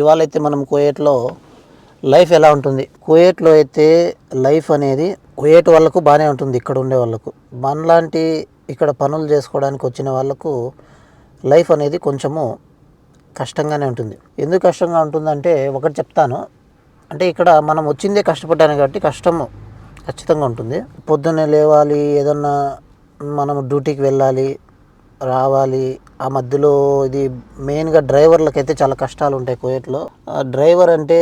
ఇవాళ అయితే మనం కుయేట్లో లైఫ్ ఎలా ఉంటుంది? కుయేట్లో అయితే లైఫ్ అనేది కుయేట్ వాళ్ళకు బాగానే ఉంటుంది ఇక్కడ ఉండే వాళ్ళకు. మనలాంటి ఇక్కడ పనులు చేసుకోవడానికి వచ్చిన వాళ్ళకు లైఫ్ అనేది కొంచెము కష్టంగానే ఉంటుంది. ఎందుకు కష్టంగా ఉంటుందంటే ఒకటి చెప్తాను. అంటే ఇక్కడ మనం వచ్చిందే కష్టపడ్డాను కాబట్టి కష్టము ఖచ్చితంగా ఉంటుంది. పొద్దున్నే లేవాలి ఏదన్నా మనం డ్యూటీకి వెళ్ళాలి రావాలి ఆ మధ్యలో ఇది మెయిన్గా డ్రైవర్లకు అయితే చాలా కష్టాలు ఉంటాయి కోయట్లో డ్రైవర్ అంటే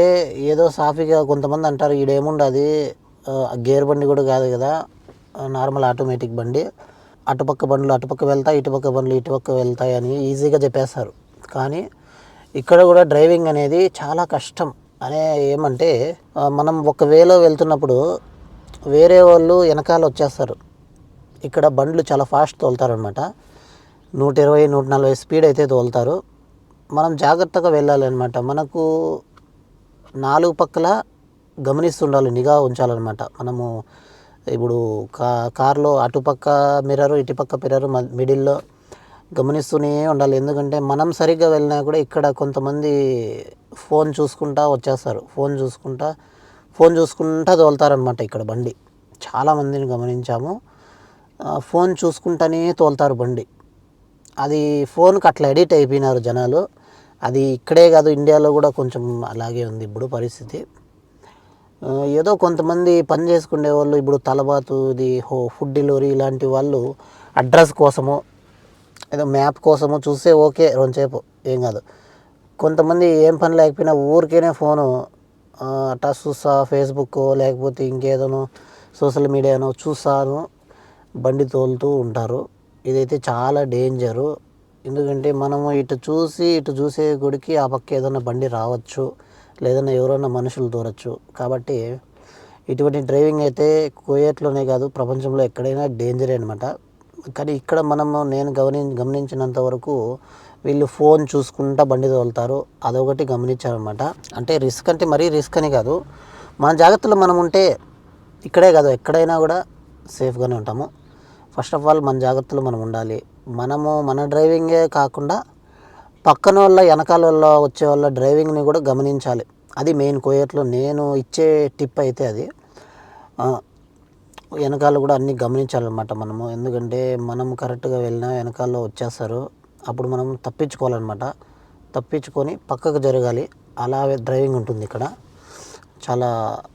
ఏదో సాఫీగా కొంతమంది అంటారు ఈడేముండదు? గేర్ బండి కూడా కాదు కదా నార్మల్ ఆటోమేటిక్ బండి. అటుపక్క బండ్లు అటుపక్క వెళ్తాయి ఇటుపక్క బండ్లు ఇటుపక్క వెళ్తాయి అని ఈజీగా చెప్పేస్తారు. కానీ ఇక్కడ కూడా డ్రైవింగ్ అనేది చాలా కష్టం. అనే ఏమంటే మనం ఒక వేలో వెళ్తున్నప్పుడు వేరే వాళ్ళు వెనకాల వచ్చేస్తారు ఇక్కడ బండ్లు చాలా ఫాస్ట్ తోలుతారనమాట. నూట ఇరవై నూట నలభై స్పీడ్ అయితే తోలుతారు. మనం జాగ్రత్తగా వెళ్ళాలన్నమాట. మనకు నాలుగు పక్కల గమనిస్తుండాలి నిఘా ఉంచాలన్నమాట. మనము ఇప్పుడు కా కార్లో అటుపక్క మిర్రర్ ఇటుపక్క మిర్రర్ మిడిల్లో గమనిస్తూనే ఉండాలి. ఎందుకంటే మనం సరిగ్గా వెళ్ళినా కూడా ఇక్కడ కొంతమంది ఫోన్ చూసుకుంటా వచ్చేస్తారు. ఫోన్ చూసుకుంటా ఫోన్ చూసుకుంటా తోలుతారనమాట ఇక్కడ బండి. చాలామందిని గమనించాము. ఫోన్ చూసుకుంటానే తోలుతారు బండి. అది ఫోన్కి అట్లా ఎడిట్ అయిపోయినారు జనాలు. అది ఇక్కడే కాదు ఇండియాలో కూడా కొంచెం అలాగే ఉంది ఇప్పుడు పరిస్థితి. ఏదో కొంతమంది పని చేసుకునే వాళ్ళు ఇప్పుడు తలబాతు ఇది హో ఫుడ్ డెలివరీ ఇలాంటి వాళ్ళు అడ్రస్ కోసము ఏదో మ్యాప్ కోసము చూస్తే ఓకే రొంచేపు ఏం కాదు. కొంతమంది ఏం పని లేకపోయినా ఊరికేనే ఫోను ఆ, అట్టా చూస్తా ఫేస్బుక్ లేకపోతే ఇంకేదోనో సోషల్ మీడియానో చూస్తాను బండి తోలుతూ ఉంటారు. ఇదైతే చాలా డేంజరు. ఎందుకంటే మనము ఇటు చూసి ఇటు చూసే గుడికి ఆ పక్క ఏదైనా బండి రావచ్చు లేదన్నా ఎవరైనా మనుషులు దూరచ్చు. కాబట్టి ఇటువంటి డ్రైవింగ్ అయితే కోయట్లోనే కాదు ప్రపంచంలో ఎక్కడైనా డేంజరే అనమాట కానీ ఇక్కడ మనము నేను గమని గమనించినంత వరకు వీళ్ళు ఫోన్ చూసుకుంటా బండి తోలుతారు. అదొకటి గమనించారనమాట అంటే రిస్క్ అంటే మరీ రిస్క్ అని కాదు. మన జాగ్రత్తలో మనం ఉంటే ఇక్కడే కాదు ఎక్కడైనా కూడా సేఫ్గానే ఉంటాము. ఫస్ట్ ఆఫ్ ఆల్ మన జాగ్రత్తలు మనం ఉండాలి. మనము మన డ్రైవింగే కాకుండా పక్కన వాళ్ళ వెనకాల వాళ్ళ వచ్చే వాళ్ళ డ్రైవింగ్ని కూడా గమనించాలి. అది మెయిన్ కోయట్లో నేను ఇచ్చే టిప్ అయితే అది. వెనకాల కూడా అన్నీ గమనించాలన్నమాట మనము. ఎందుకంటే మనం కరెక్ట్గా వెళ్ళినా వెనకాల వచ్చేస్తారు. అప్పుడు మనం తప్పించుకోవాలన్నమాట. తప్పించుకొని పక్కకు జరగాలి. అలా డ్రైవింగ్ ఉంటుంది ఇక్కడ. చాలా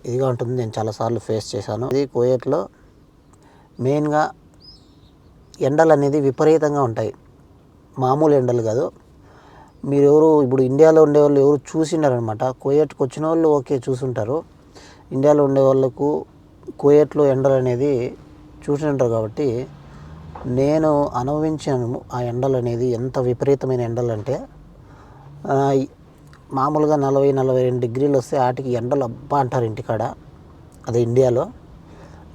ఇదిగా ఉంటుంది. నేను చాలాసార్లు ఫేస్ చేశాను. ఇది కోయట్లో మెయిన్గా ఎండలు అనేది విపరీతంగా ఉంటాయి. మామూలు ఎండలు కాదు. మీరు ఎవరు ఇప్పుడు ఇండియాలో ఉండే వాళ్ళు ఎవరు చూసినారనమాట. కోయట్కి వచ్చిన వాళ్ళు ఓకే చూసుంటారు. ఇండియాలో ఉండే వాళ్ళకు కోయట్లో ఎండలు అనేది చూసినారు కాబట్టి నేను అనుభవించాను ఆ ఎండలు అనేది ఎంత విపరీతమైన ఎండలు అంటే మామూలుగా నలభై నలభై రెండు డిగ్రీలు వస్తే వాటికి ఎండలు అబ్బా అంటారు ఇంటికాడ. అది ఇండియాలో.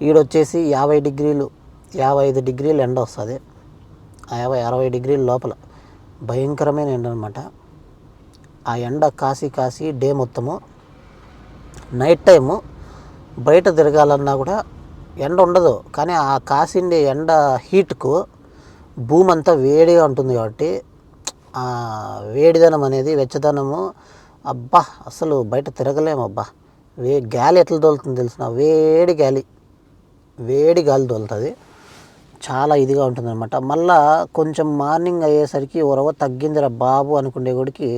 ఈడొచ్చేసి యాభై డిగ్రీలు యాభై ఐదు డిగ్రీలు ఎండ వస్తుంది. ఆ యాభై అరవై డిగ్రీల లోపల భయంకరమైన ఎండ అనమాట ఆ ఎండ కాసి కాసి డే మొత్తము నైట్ టైము బయట తిరగాలన్నా కూడా ఎండ ఉండదు. కానీ ఆ కాసిండే ఎండ హీట్కు భూమి అంతా వేడిగా ఉంటుంది కాబట్టి ఆ వేడిదనం అనేది వెచ్చదనము అబ్బా అసలు బయట తిరగలేము అబ్బా. వే గాలి ఎట్లా దొలుతుంది తెలిసిన? వేడి గాలి వేడి గాలి దోలుతుంది చాలా ఇదిగా ఉంటుందన్నమాట. మళ్ళా కొంచెం మార్నింగ్ అయ్యేసరికి ఉరవ తగ్గిందిరా బాబు అనుకునే గుడికి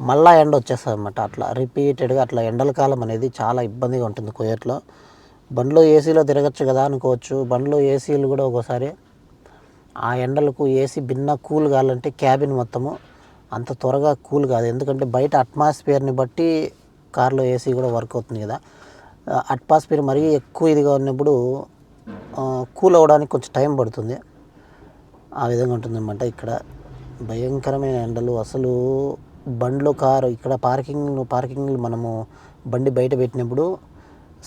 మళ్ళా ఎండ వచ్చేస్తుంది అనమాట అట్లా రిపీటెడ్గా అట్లా ఎండల కాలం అనేది చాలా ఇబ్బందిగా ఉంటుంది కొయ్యట్లో బండ్లో ఏసీలో తిరగచ్చు కదా అనుకోవచ్చు. బండ్లో ఏసీలు కూడా ఒకసారి ఆ ఎండలకు ఏసీ భిన్న కూల్ కావాలంటే క్యాబిన్ మొత్తము అంత త్వరగా కూల్ కాదు. ఎందుకంటే బయట అట్మాస్ఫియర్ని బట్టి కార్లో ఏసీ కూడా వర్క్ అవుతుంది కదా. అట్మాస్ఫియర్ మరీ ఎక్కువ ఇదిగా ఉన్నప్పుడు కూల్ అవ్వడానికి కొంచెం టైం పడుతుంది. ఆ విధంగా ఉంటుందన్నమాట ఇక్కడ. భయంకరమైన ఎండలు. అసలు బండ్లు కారు ఇక్కడ పార్కింగ్ పార్కింగ్ మనము బండి బయట పెట్టినప్పుడు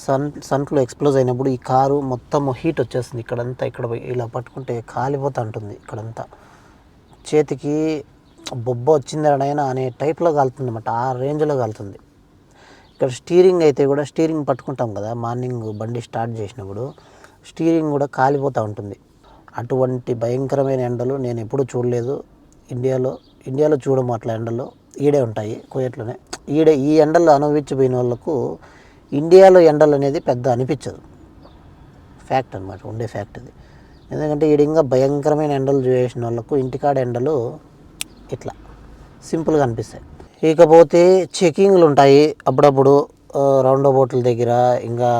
సన్ సన్ఫ్లో ఎక్స్ప్లోజ్ అయినప్పుడు ఈ కారు మొత్తం హీట్ వచ్చేస్తుంది. ఇక్కడంతా ఇక్కడ పోయి ఇలా పట్టుకుంటే కాలిపోతూ ఉంటుంది ఇక్కడంతా. చేతికి బొబ్బ వచ్చిందనైనా అనే టైప్లో కాలుతుంది అనమాట ఆ రేంజ్లో కాలుతుంది. ఇక్కడ స్టీరింగ్ అయితే కూడా స్టీరింగ్ పట్టుకుంటాం కదా మార్నింగ్ బండి స్టార్ట్ చేసినప్పుడు స్టీరింగ్ కూడా కాలిపోతూ ఉంటుంది. అటువంటి భయంకరమైన ఎండలు నేను ఎప్పుడూ చూడలేదు. ఇండియాలో ఇండియాలో చూడము అట్లా ఎండలు. ఈడే ఉంటాయి కోయట్లోనే. ఈడే ఈ ఎండలు అనుభవించిపోయిన వాళ్ళకు ఇండియాలో ఎండలు అనేది పెద్ద అనిపించదు. ఫ్యాక్ట్ అనమాట ఉండే ఫ్యాక్ట్ అది. ఎందుకంటే ఈడ ఇంకా భయంకరమైన ఎండలు చేసిన వాళ్ళకు ఇంటికాడ ఎండలు ఇట్లా సింపుల్గా అనిపిస్తాయి. ఇకపోతే చెకింగ్లు ఉంటాయి అప్పుడప్పుడు. రౌండ్ బోట్ల దగ్గర ఇంకా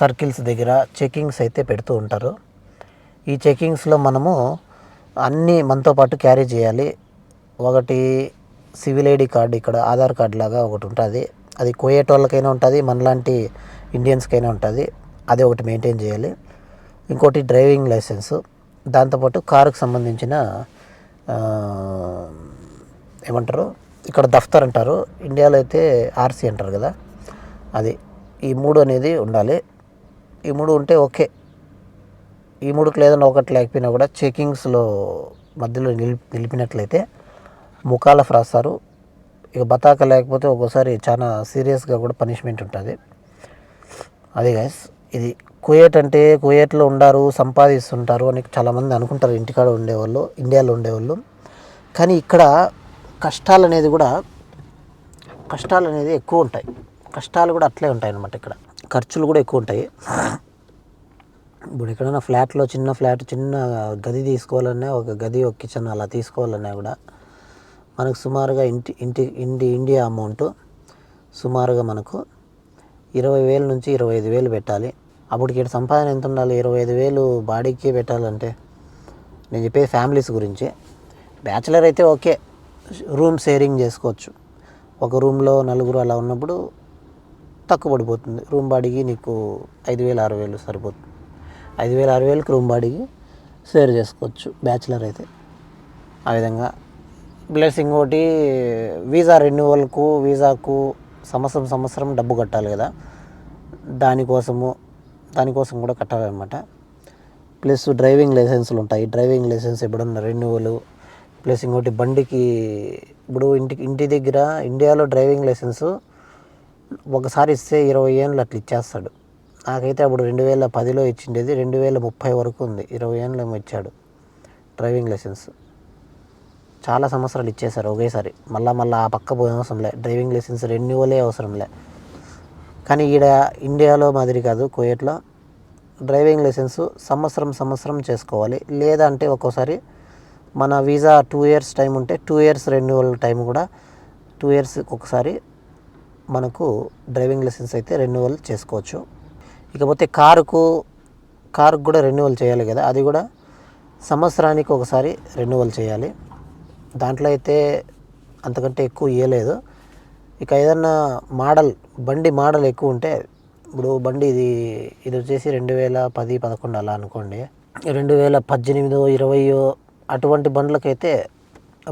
సర్కిల్స్ దగ్గర చెకింగ్స్ అయితే పెడుతూ ఉంటారు. ఈ చెకింగ్స్లో మనము అన్నీ మనతో పాటు క్యారీ చేయాలి. ఒకటి సివిల్ ఐడి కార్డు ఇక్కడ ఆధార్ కార్డు లాగా ఒకటి ఉంటుంది. అది కోయేటోళ్ళకైనా ఉంటుంది మనలాంటి ఇండియన్స్కైనా ఉంటుంది. అది ఒకటి మెయింటైన్ చేయాలి. ఇంకోటి డ్రైవింగ్ లైసెన్స్. దాంతోపాటు కారుకు సంబంధించిన ఏమంటారు? ఇక్కడ దఫ్తర్ అంటారు. ఇండియాలో అయితే ఆర్సీ అంటారు కదా. అది ఈ మూడు అనేది ఉండాలి. ఈ మూడు ఉంటే ఓకే. ఈ మూడుకి లేదన్నా ఒకటి లేకపోయినా కూడా చెకింగ్స్లో మధ్యలో నిలిపి నిలిపినట్లయితే ముఖాలఫ్ రాస్తారు ఇక బతాక లేకపోతే ఒక్కోసారి చాలా సీరియస్గా కూడా పనిష్మెంట్ ఉంటుంది. అది గైస్ ఇది కుయేట్ అంటే కుయేట్లో ఉండారు సంపాదిస్తుంటారు అని చాలామంది అనుకుంటారు. ఇంటికాడ ఉండేవాళ్ళు ఇండియాలో ఉండేవాళ్ళు. కానీ ఇక్కడ కష్టాలు అనేది కూడా కష్టాలు అనేది ఎక్కువ ఉంటాయి. కష్టాలు కూడా అట్లే ఉంటాయి అన్నమాట ఇక్కడ. ఖర్చులు కూడా ఎక్కువ ఉంటాయి. ఇప్పుడు ఎక్కడైనా ఫ్లాట్లో చిన్న ఫ్లాట్ చిన్న గది తీసుకోవాలన్నా ఒక గది ఒక కిచెన్ అలా తీసుకోవాలన్నా కూడా మనకు సుమారుగా ఇంటి ఇంటి ఇండి ఇండియా అమౌంట్ సుమారుగా మనకు ఇరవై వేల నుంచి ఇరవై ఐదు వేలు పెట్టాలి. అప్పటికి ఇక్కడ సంపాదన ఎంత ఉండాలి? ఇరవై ఐదు వేలు బాడీకి పెట్టాలంటే నేను చెప్పేది ఫ్యామిలీస్ గురించి. బ్యాచిలర్ అయితే ఓకే. రూమ్ షేరింగ్ చేసుకోవచ్చు. ఒక రూమ్లో నలుగురు అలా ఉన్నప్పుడు తక్కువ పడిపోతుంది రూమ్ బాడీకి నీకు ఐదు వేలు ఆరు వేలు సరిపోతుంది. ఐదు వేలు ఆరు వేలకు రూమ్ బాడీకి షేర్ చేసుకోవచ్చు. బ్యాచిలర్ అయితే ఆ విధంగా. ప్లస్ ఇంకోటి వీసా రెన్యువల్కు వీసాకు సంవత్సరం సంవత్సరం డబ్బు కట్టాలి కదా. దానికోసము దానికోసం కూడా కట్టాలన్నమాట. ప్లస్ డ్రైవింగ్ లైసెన్స్లు ఉంటాయి. డ్రైవింగ్ లైసెన్స్ ఎప్పుడన్నా రెన్యువల్ ప్లస్ ఇంకోటి బండికి ఇప్పుడు ఇంటికి ఇంటి దగ్గర ఇండియాలో డ్రైవింగ్ లైసెన్స్ ఒకసారి ఇస్తే ఇరవై ఏళ్ళు అట్లా ఇచ్చేస్తాడు. నాకైతే అప్పుడు రెండు వేల పదిలో ఇచ్చిండేది రెండు వేల ముప్పై వరకు ఉంది. ఇరవై ఏళ్ళు ఏమో ఇచ్చాడు డ్రైవింగ్ లైసెన్స్. చాలా సంవత్సరాలు ఇచ్చేశారు ఒకేసారి. మళ్ళా మళ్ళీ ఆ పక్క పోయే అవసరం లే. డ్రైవింగ్ లైసెన్స్ రెన్యువలే అవసరం లే. కానీ ఈడ ఇండియాలో మాదిరి కాదు కోయట్లో డ్రైవింగ్ లైసెన్స్ సంవత్సరం సంవత్సరం చేసుకోవాలి. లేదంటే ఒక్కోసారి మన వీసా టూ ఇయర్స్ టైం ఉంటే టూ ఇయర్స్ రెన్యువల్ టైం కూడా టూ ఇయర్స్ ఒకసారి మనకు డ్రైవింగ్ లైసెన్స్ అయితే రెన్యువల్ చేసుకోవచ్చు. ఇకపోతే కారుకు కారుకు కూడా రెన్యువల్ చేయాలి కదా అది కూడా సంవత్సరానికి ఒకసారి రెన్యువల్ చేయాలి. దాంట్లో అయితే అంతకంటే ఎక్కువ ఇవ్వలేదు ఇక ఏదన్నా మోడల్ బండి మోడల్ ఎక్కువ ఉంటే ఇప్పుడు బండి ఇది ఇది వచ్చేసి రెండు వేల పది పదకొండు అలా అనుకోండి. రెండు వేల పద్దెనిమిదో ఇరవయో అటువంటి బండ్లకైతే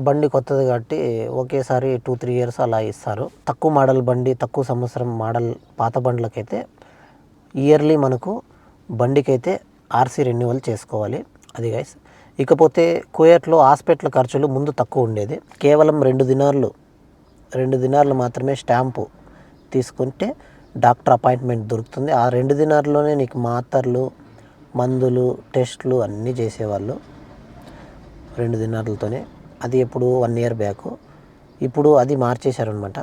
బండి కొత్తది కాబట్టి ఒకేసారి టూ త్రీ ఇయర్స్ అలా ఇస్తారు. తక్కువ మోడల్ బండి తక్కువ సంవత్సరం మోడల్ పాత బండ్లకైతే ఇయర్లీ మనకు బండికైతే ఆర్సీ రెన్యువల్ చేసుకోవాలి. అది గైస్ ఇకపోతే కుయేట్లో హాస్పిటల్ ఖర్చులు ముందు తక్కువ ఉండేది. కేవలం రెండు దినార్లు రెండు దినార్లు మాత్రమే స్టాంపు తీసుకుంటే డాక్టర్ అపాయింట్మెంట్ దొరుకుతుంది. ఆ రెండు దినాల్లోనే నీకు మాత్రలు మందులు టెస్ట్లు అన్నీ చేసేవాళ్ళు. రెండు దినార్లతోనే. అది ఎప్పుడు వన్ ఇయర్ బ్యాక్ ఇప్పుడు అది మార్చేశారనమాట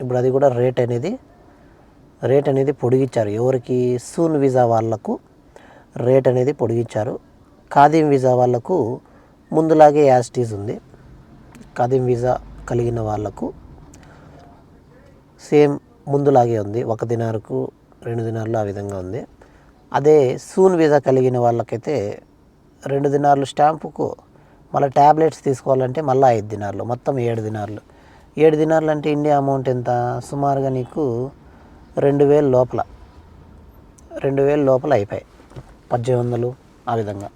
ఇప్పుడు అది కూడా రేట్ అనేది రేట్ అనేది పొడిగించారు ఎవరికి? సూన్ వీసా వాళ్ళకు రేట్ అనేది పొడిగించారు ఖాదీం వీసా వాళ్ళకు ముందులాగే యాస్టీస్ ఉంది. ఖాదీం వీసా కలిగిన వాళ్ళకు సేమ్ ముందులాగే ఉంది. ఒక దినాలకు రెండు దినాలు ఆ విధంగా ఉంది. అదే సూన్ వీసా కలిగిన వాళ్ళకైతే రెండు దినార్లు స్టాంపుకు మళ్ళీ ట్యాబ్లెట్స్ తీసుకోవాలంటే మళ్ళీ ఐదు దినార్లు మొత్తం ఏడు దినార్లు. ఏడు దినార్లు అంటే ఇండియా అమౌంట్ ఎంత? సుమారుగా నీకు రెండు వేల లోపల. రెండు వేల లోపల అయిపోయాయి. పద్దెనిమిది వందలు ఆ విధంగా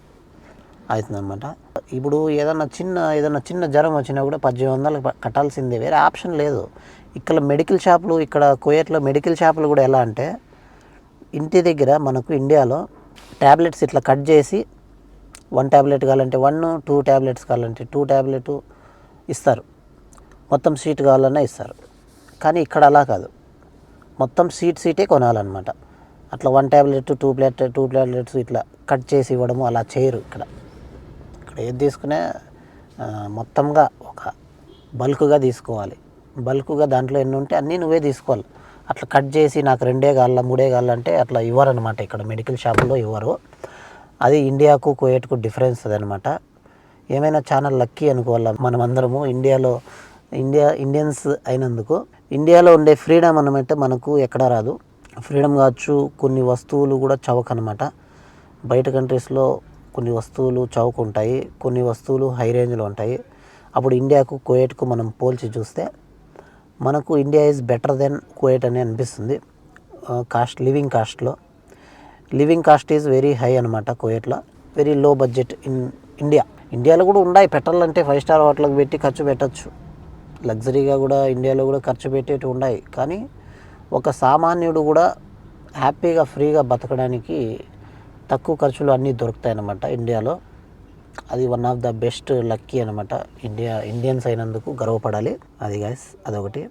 అవుతుందన్నమాట. ఇప్పుడు ఏదన్నా చిన్న ఏదన్నా చిన్న జ్వరం వచ్చినా కూడా పద్దెనిమిది వందలు కట్టాల్సిందే. వేరే ఆప్షన్ లేదు. ఇక్కడ మెడికల్ షాపులు ఇక్కడ కోయట్లో మెడికల్ షాపులు కూడా ఎలా అంటే ఇంటి దగ్గర మనకు ఇండియాలో ట్యాబ్లెట్స్ ఇట్లా కట్ చేసి వన్ ట్యాబ్లెట్ కావాలంటే వన్ టూ ట్యాబ్లెట్స్ కావాలంటే టూ ట్యాబ్లెట్ ఇస్తారు. మొత్తం సీట్ కావాలన్నా ఇస్తారు. కానీ ఇక్కడ అలా కాదు. మొత్తం సీట్ సీటే కొనాలన్నమాట. అట్లా one tablet two plate two tablets ఇట్లా కట్ చేసి ఇవ్వడము అలా చేయరు ఇక్కడ. ఇక్కడ ఏది తీసుకునే మొత్తంగా ఒక బల్క్గా తీసుకోవాలి. బల్క్గా దాంట్లో ఎన్ని ఉంటే అన్నీ నువ్వే తీసుకోవాలి. అట్లా కట్ చేసి నాకు రెండే కాళ్ళ మూడే కాళ్ళ అంటే అట్లా ఇవ్వరనమాట ఇక్కడ మెడికల్ షాపులో ఇవ్వరు. అది ఇండియాకు కువైట్కు డిఫరెన్స్ అదనమాట. ఏమైనా చాలా లక్కీ అనుకోవాలి మనం అందరము ఇండియాలో ఇండియా ఇండియన్స్ అయినందుకు ఇండియాలో ఉండే ఫ్రీడమ్ అనమాట మనకు ఎక్కడా రాదు. ఫ్రీడమ్ కావచ్చు కొన్ని వస్తువులు కూడా చౌక అనమాట బయట కంట్రీస్లో కొన్ని వస్తువులు చౌక ఉంటాయి కొన్ని వస్తువులు హై రేంజ్లో ఉంటాయి. అప్పుడు ఇండియాకు కువైట్కు మనం పోల్చి చూస్తే మనకు India is better than Kuwait అని అనిపిస్తుంది. కాస్ట్ లివింగ్ కాస్ట్లో. Living cost is very high అనమాట కోయట్లో. Very low budget in India. ఇండియాలో కూడా ఉన్నాయి. పెట్టాలంటే ఫైవ్ స్టార్ హోటల్కి పెట్టి ఖర్చు పెట్టచ్చు. లగ్జరీగా కూడా ఇండియాలో కూడా ఖర్చు పెట్టేటివి ఉన్నాయి. కానీ ఒక సామాన్యుడు కూడా హ్యాపీగా ఫ్రీగా బతకడానికి తక్కువ ఖర్చులు అన్నీ దొరుకుతాయి అన్నమాట ఇండియాలో. అది one of the best lucky అనమాట ఇండియా ఇండియన్స్ అయినందుకు గర్వపడాలి. అది గైస్ అదొకటి.